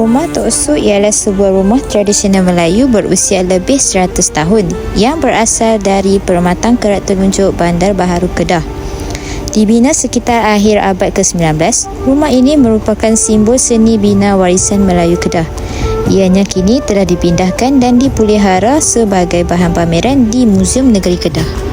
Rumah Tok Su ialah sebuah rumah tradisional Melayu berusia lebih 100 tahun yang berasal dari Permatang Kerak Telunjuk Bandar Baharu Kedah. Dibina sekitar akhir abad ke-19, rumah ini merupakan simbol seni bina warisan Melayu Kedah. Ianya kini telah dipindahkan dan dipulihara sebagai bahan pameran di Muzium Negeri Kedah.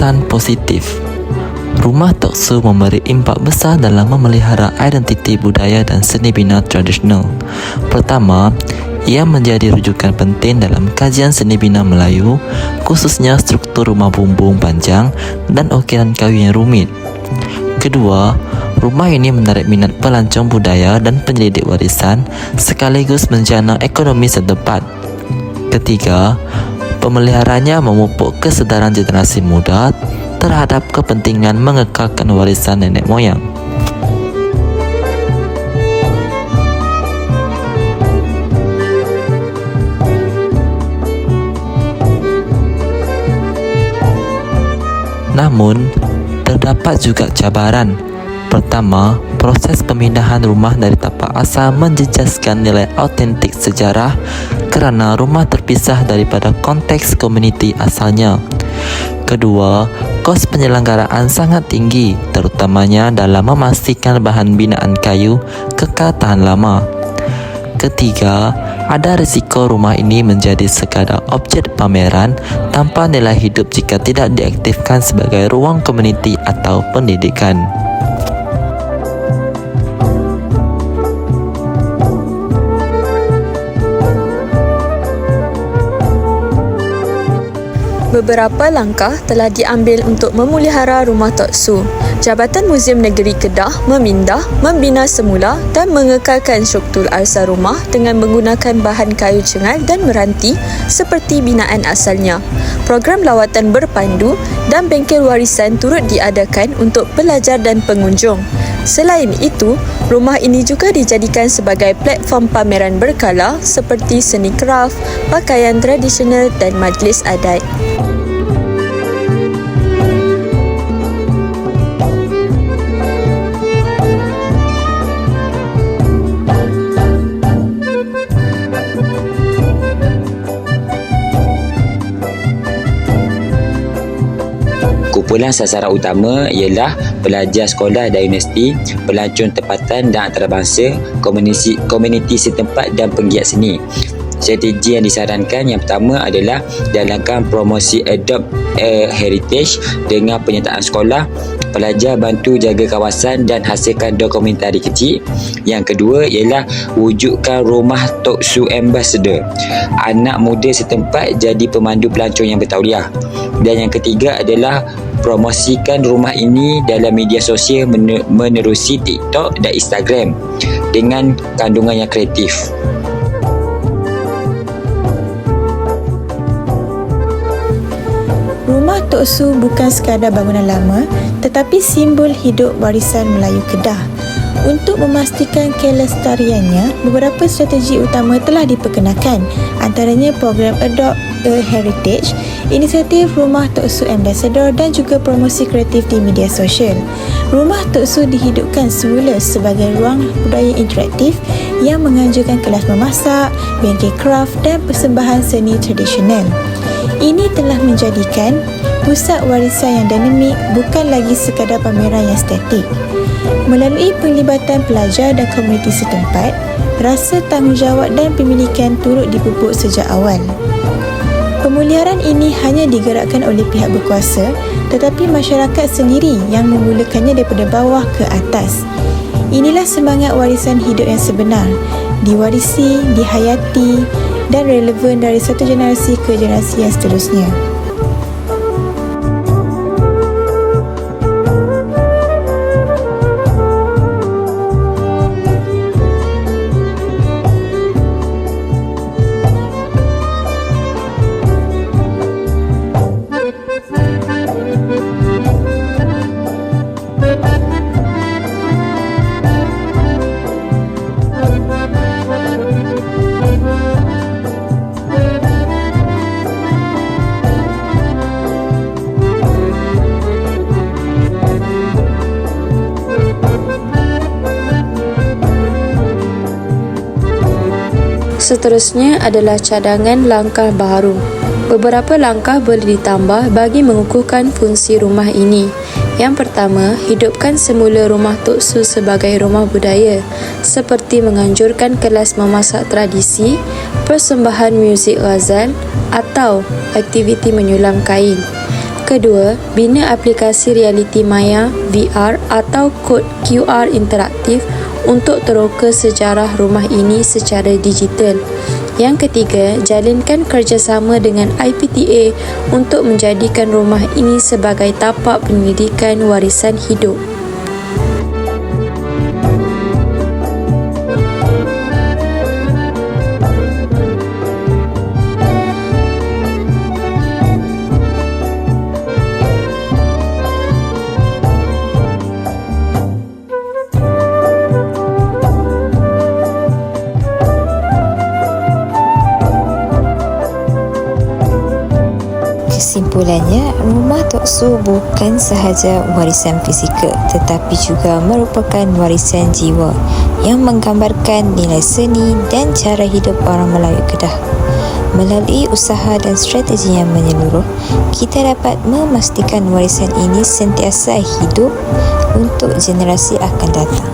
Kesan positif. Rumah Tok Su memberi impak besar dalam memelihara identiti budaya dan seni bina tradisional. Pertama, ia menjadi rujukan penting dalam kajian seni bina Melayu, khususnya struktur rumah bumbung panjang dan ukiran kayu yang rumit. Kedua, rumah ini menarik minat pelancong budaya dan penyelidik warisan sekaligus menjana ekonomi setempat. Ketiga, Pemeliharanya memupuk kesedaran generasi muda terhadap kepentingan mengekalkan warisan nenek moyang. Namun, terdapat juga cabaran. Pertama, proses pemindahan rumah dari tapak asal menjejaskan nilai autentik sejarah kerana rumah terpisah daripada konteks komuniti asalnya. Kedua, kos penyelenggaraan sangat tinggi terutamanya dalam memastikan bahan binaan kayu kekal tahan lama. Ketiga, ada risiko rumah ini menjadi sekadar objek pameran tanpa nilai hidup jika tidak diaktifkan sebagai ruang komuniti atau pendidikan. Beberapa langkah telah diambil untuk memelihara rumah Tok Su. Jabatan Muzium Negeri Kedah memindah, membina semula dan mengekalkan struktur arsa rumah dengan menggunakan bahan kayu cengal dan meranti seperti binaan asalnya. Program lawatan berpandu dan bengkel warisan turut diadakan untuk pelajar dan pengunjung. Selain itu, rumah ini juga dijadikan sebagai platform pameran berkala seperti seni kraft, pakaian tradisional dan majlis adat. Kumpulan sasaran utama ialah pelajar sekolah dan universiti, pelancong tempatan dan antarabangsa, komuniti, komuniti setempat dan penggiat seni. Strategi yang disarankan yang pertama adalah dalamkan promosi Adopt a Heritage dengan penyertaan sekolah pelajar bantu jaga kawasan dan hasilkan dokumentari kecil. Yang kedua ialah wujudkan rumah Tok Su Ambassador. Anak muda setempat jadi pemandu pelancong yang bertauliah. Dan yang ketiga adalah promosikan rumah ini dalam media sosial menerusi TikTok dan Instagram dengan kandungan yang kreatif. Rumah Tok Su bukan sekadar bangunan lama tetapi simbol hidup warisan Melayu Kedah. Untuk memastikan kelestariannya, beberapa strategi utama telah diperkenalkan antaranya program Adopt a Heritage, inisiatif Rumah Tok Su Ambassador dan juga promosi kreatif di media sosial. Rumah Tok Su dihidupkan semula sebagai ruang budaya interaktif yang menganjurkan kelas memasak, bengkel craft dan persembahan seni tradisional. Ini telah menjadikan pusat warisan yang dinamik bukan lagi sekadar pameran yang statik. Melalui penglibatan pelajar dan komuniti setempat, rasa tanggungjawab dan pemilikan turut dipupuk sejak awal. Pemuliharan ini hanya digerakkan oleh pihak berkuasa tetapi masyarakat sendiri yang memulakannya daripada bawah ke atas. Inilah semangat warisan hidup yang sebenar, diwarisi, dihayati dan relevan dari satu generasi ke generasi yang seterusnya. Seterusnya adalah cadangan langkah baharu. Beberapa langkah boleh ditambah bagi mengukuhkan fungsi rumah ini. Yang pertama, hidupkan semula rumah Tok Su sebagai rumah budaya seperti menganjurkan kelas memasak tradisi, persembahan muzik ghazal atau aktiviti menyulam kain. Kedua, bina aplikasi realiti maya, VR atau kod QR interaktif untuk teroka sejarah rumah ini secara digital. Yang ketiga, jalinkan kerjasama dengan IPTA untuk menjadikan rumah ini sebagai tapak penyelidikan warisan hidup. Kesimpulannya, rumah Tok Su bukan sahaja warisan fizikal tetapi juga merupakan warisan jiwa yang menggambarkan nilai seni dan cara hidup orang Melayu Kedah. Melalui usaha dan strategi yang menyeluruh, kita dapat memastikan warisan ini sentiasa hidup untuk generasi akan datang.